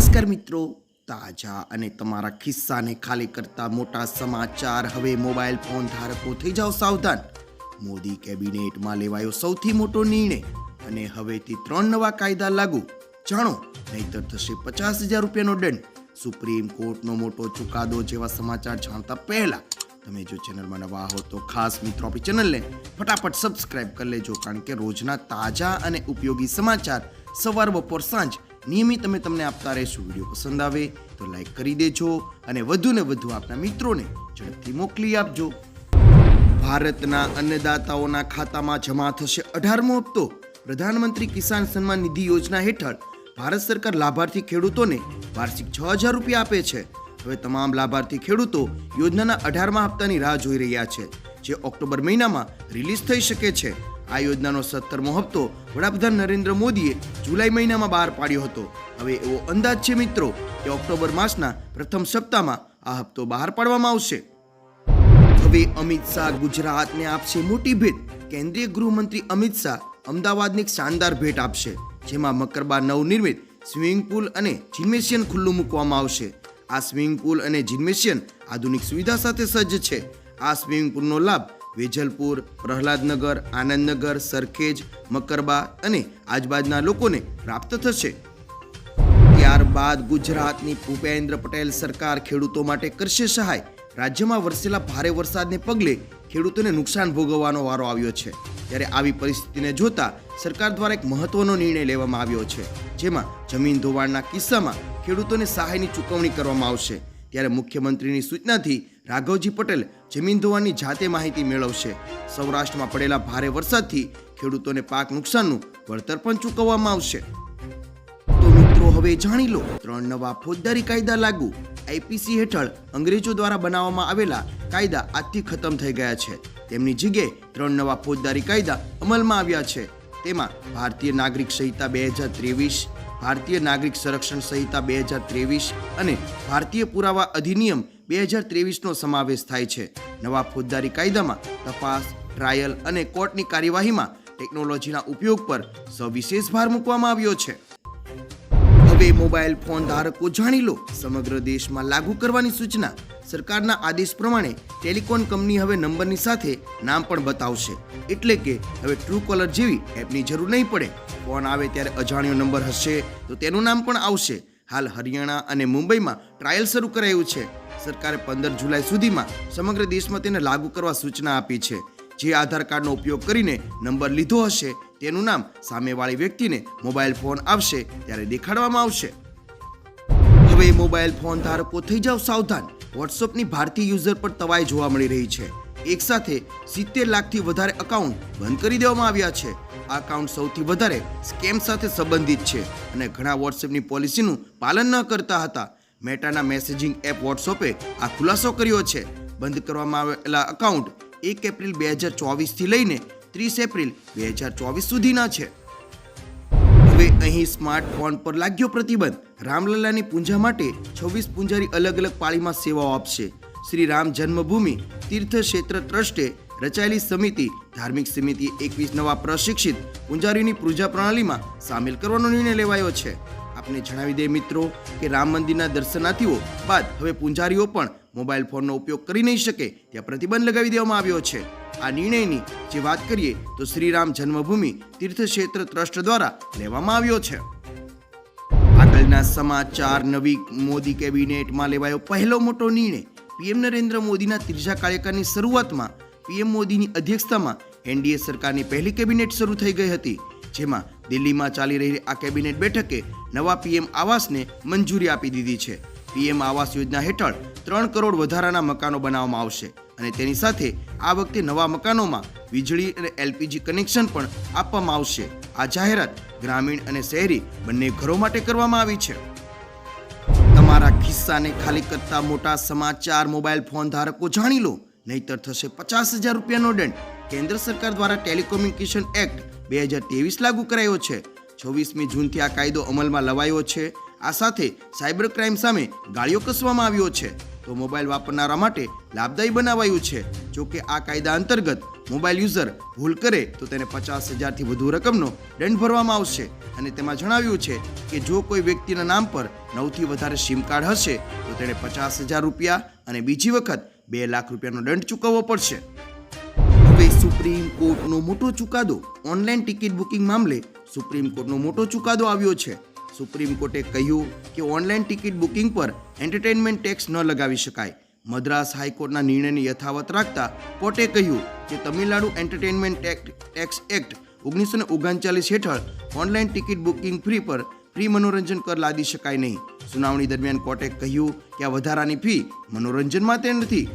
નમસ્કાર મિત્રો. તાજા અને તમારા ખિસ્સાને ખાલી કરતા મોટા સમાચાર હવે મોબાઈલ ફોન ધારકો થઈ જાઓ સાવધાન. મોદી કેબિનેટમાં લેવાયો સૌથી મોટો નિર્ણય અને હવેથી ત્રણ નવા કાયદા લાગુ. જાણો, નહીતર થશે પચાસ હજાર રૂપિયાનો દંડ. સુપ્રીમ કોર્ટનો મોટો ચુકાદો જેવા સમાચાર જાણતા પહેલા તમે જો ચેનલમાં નવા હો તો ખાસ મિત્રો આપણી ચેનલને ફટાફટ સબસ્ક્રાઇબ કરી લેજો, કારણ કે રોજના તાજા અને ઉપયોગી સમાચાર સવાર બપોર સાંજ નિયમિત અમે તમને આપતા રહીશું. વીડિયો પસંદ આવે તો લાઈક કરી દેજો અને વધુ ને વધુ આપના મિત્રોને ઝડપથી મોકલી આપજો. ભારતના અન્નદાતાઓના ખાતામાં જમા થશે અઢારમો હપ્તો. પ્રધાનમંત્રી કિસાન સન્માન નિધિ યોજના હેઠળ ભારત સરકાર લાભાર્થી ખેડૂતોને વાર્ષિક છ હજાર રૂપિયા આપે છે. હવે તમામ લાભાર્થી ખેડૂતો યોજનાના અઢારમા હપ્તાની રાહ જોઈ રહ્યા છે, જે ઓક્ટોબર મહિનામાં રિલીઝ થઈ શકે છે. આ યોજનાનો સત્તરમો હપ્તો વડાપ્રધાન નરેન્દ્ર મોદીએ જુલાઈ મહિનામાં બહાર પાડ્યો હતો. હવે એવો અંદાજ છે મિત્રો કે ઓક્ટોબર માસના પ્રથમ સપ્તાહમાં આ હપ્તો બહાર પાડવામાં આવશે. હવે અમિત શાહ ગુજરાતને આપશે મોટી ભેટ. કેન્દ્રીય ગૃહમંત્રી અમિત શાહ અમદાવાદની એક શાનદાર ભેટ આપશે, જેમાં મકરબા નવનિર્મિત સ્વિમિંગ પુલ અને જિમ્નેશિયમ ખુલ્લું મૂકવામાં આવશે. આ સ્વિમિંગ પુલ અને જિમ્નેશિયમ આધુનિક સુવિધા સાથે સજ્જ છે. આ સ્વિમિંગ પુલનો લાભ વેજલપુર, પ્રહલાદનગર, આનંદનગર, સરખેજ, મકરબા અને આજુબાજુના લોકોને પ્રાપ્ત થશે. ત્યારબાદ ગુજરાતની ભૂપેન્દ્ર પટેલ સરકાર ખેડૂતો માટે કરશે સહાય. રાજ્યમાં વરસેલા ભારે વરસાદને પગલે ખેડૂતોને નુકસાન ભોગવવાનો વારો આવ્યો છે. ત્યારે આવી પરિસ્થિતિને જોતા સરકાર દ્વારા એક મહત્વનો નિર્ણય લેવામાં આવ્યો છે, જેમાં જમીન ધોવાણના કિસ્સામાં ખેડૂતોને સહાયની ચૂકવણી કરવામાં આવશે. ત્યારે મુખ્યમંત્રીની સૂચનાથી રાઘવજી પટેલ જમીન ધોવાની જાતે માહિતી મેળવશે. સૌરાષ્ટ્રમાં પડેલા ભારે વરસાદથી ખેડૂતોને પાક નુકસાનનું વળતર પણ ચૂકવવામાં આવશે. તો મિત્રો, હવે જાણી લો, ત્રણ નવા ફોજદારી કાયદા લાગુ. આઈપીસી હેઠળ અંગ્રેજો દ્વારા બનાવવામાં આવેલા કાયદા આજથી ખતમ થઈ ગયા છે. તેમની જગ્યાએ ત્રણ નવા ફોજદારી કાયદા અમલમાં આવ્યા છે. તેમાં ભારતીય નાગરિક સંહિતા બે હજાર ત્રેવીસ ભારતીય નાગરિક સંરક્ષણ સંહિતા બે હજાર ત્રેવીસ અને ભારતીય પુરાવા અધિનિયમ બે હજાર ત્રેવીસનો સમાવેશ થાય છે. નવા ફોજદારી કાયદામાં તપાસ, ટ્રાયલ અને કોર્ટની કાર્યવાહીમાં ટેકનોલોજીના ઉપયોગ પર સવિશેષ ભાર મૂકવામાં આવ્યો છે. હવે મોબાઈલ ફોન ધારકો જાણી લો. સમગ્ર દેશમાં લાગુ કરવાની સૂચના સરકારના આદેશ પ્રમાણે ટેલિકોમ કંપની હવે નંબરની સાથે નામ પણ બતાવશે. એટલે કે હવે ટ્રુ કોલર જેવી એપની જરૂર નહીં પડે. ફોન આવે ત્યારે અજાણ્યો નંબર હશે તો તેનું નામ પણ આવશે. હાલ હરિયાણા અને મુંબઈમાં ટ્રાયલ શરૂ કરાયું છે. સરકારે પંદર જુલાઈ સુધીમાં સમગ્ર દેશમાં તેને લાગુ કરવા સૂચના આપી છે. જે આધાર કાર્ડનો ઉપયોગ કરીને નંબર લીધો હશે, તેનું નામ સામેવાળી વ્યક્તિને મોબાઈલ ફોન આવશે ત્યારે દેખાડવામાં આવશે. હવે મોબાઈલ ફોન ધારકો થઈ જાવ સાવધાન. વોટ્સઅપની ભારતીય યુઝર પર તવાઈ જોવા મળી રહી છે. એક સાથે સિત્તેર લાખથી વધારે અકાઉન્ટ બંધ કરી દેવામાં આવ્યા છે. આ અકાઉન્ટ સૌથી વધારે સ્કેમ સાથે સંબંધિત છે અને ઘણા વોટ્સએપની પોલિસીનું પાલન ન કરતા હતા. મેટાના મેસેજિંગ એપ વોટ્સઅપે આ ખુલાસો કર્યો છે. બંધ કરવામાં આવેલા અકાઉન્ટ એક એપ્રિલ બે હજાર ચોવીસથી લઈને ત્રીસ એપ્રિલ બે હજાર ચોવીસ સુધીના છે. હવે અહીં સ્માર્ટફોન પર લાગ્યો પ્રતિબંધ. રામલલ્લાની પૂજા માટે છવ્વીસ પૂંજારી અલગ અલગ પાળીમાં સેવાઓ આપશે. શ્રી રામ જન્મભૂમિ તીર્થ ક્ષેત્ર ટ્રસ્ટે રચાયેલી સમિતિ, ધાર્મિક સમિતિ એકવીસ નવા પ્રશિક્ષિત પૂંજારીની પૂજા પ્રણાલીમાં સામેલ કરવાનો નિર્ણય લેવાયો છે. આપને જણાવી દે મિત્રો કે રામ મંદિરના દર્શનાર્થીઓ બાદ હવે પૂંજારીઓ પણ મોબાઈલ ફોનનો ઉપયોગ કરી નહીં શકે, ત્યાં પ્રતિબંધ લગાવી દેવામાં આવ્યો છે. આ નિર્ણયની જે વાત કરીએ તો શ્રીરામ જન્મભૂમિ તીર્થક્ષેત્ર ટ્રસ્ટ દ્વારા લેવામાં આવ્યો છે. આગળના સમાચાર, નવી મોદી કેબિનેટમાં લેવાયો પહેલો મોટો નિર્ણય. પીએમ નરેન્દ્ર મોદીના ત્રીજા કાર્યકાળની શરૂઆતમાં પીએમ મોદીની અધ્યક્ષતામાં એનડીએ સરકારની પહેલી કેબિનેટ શરૂ થઈ ગઈ હતી, જેમાં દિલ્હીમાં ચાલી રહેલી આ કેબિનેટ બેઠકે નવા પીએમ આવાસને મંજૂરી આપી દીધી છે. પીએમ આવાસ યોજના હેઠળ ત્રણ કરોડ વધારાના મકાનો બનાવવામાં આવશે. અને તેની સાથે આ વખતે નવા મકાનોમાં વીજળી અને એલપીજી કનેક્શન પણ આપવામાં આવશે. આ જાહેરાત ગ્રામીણ અને શહેરી બંને ઘરો માટે કરવામાં આવી છે. તમારા ખિસ્સાને ખાલી કરતા મોટા સમાચાર મોબાઈલ ફોન ધારકો જાણી લો, નહીતર થશે પચાસ હજાર રૂપિયાનો દંડ. કેન્દ્ર સરકાર દ્વારા ટેલિકોમ્યુનિકેશન એક્ટ બે હજાર ત્રેવીસ લાગુ કરાયો છે. છવ્વીસમી જૂનથી આ કાયદો અમલમાં લવાયો છે. આ સાથે સાયબર ક્રાઇમ સામે ગાળીઓ કસવામાં આવ્યો છે. તો મોબાઈલ વાપરનારા માટે લાભદાયી બનાવાયું છે. જોકે આ કાયદા અંતર્ગત મોબાઈલ યુઝર ભૂલ કરે, તો તેને પચાસ હજારથી વધુ રકમનો દંડ ભરવામાં આવશે. અને તેમાં જણાવ્યું છે કે જો કોઈ વ્યક્તિના નામ પર નવથી વધારે સિમ કાર્ડ હશે, તો તેણે પચાસ હજાર રૂપિયા અને બીજી વખત બે લાખ રૂપિયાનો દંડ ચૂકવવો પડશે. હવે સુપ્રીમ કોર્ટનો મોટો ચુકાદો ઓનલાઈન ટિકિટ બુકિંગ મામલે સુપ્રીમ કોર્ટનો મોટો ચુકાદો આવ્યો છે. સુપ્રીમ કોર્ટે કહ્યું કે ઓનલાઈન ટિકિટ બુકિંગ પર એન્ટરટેનમેન્ટ ટેક્સ ન લગાવી શકાય. મદ્રાસ હાઈકોર્ટના નિર્ણયને યથાવત રાખતા કોર્ટે કહ્યું કે તમિલનાડુ એન્ટરટેનમેન્ટ ટેક્સ એક્ટ ઓગણીસો ને ઓગણચાલીસ હેઠળ ઓનલાઈન ટિકિટ બુકિંગ ફી પર ફ્રી મનોરંજન કર લાદી શકાય નહીં. સુનાવણી દરમિયાન કોર્ટે કહ્યું કે આ વધારાની ફી મનોરંજન માટે નથી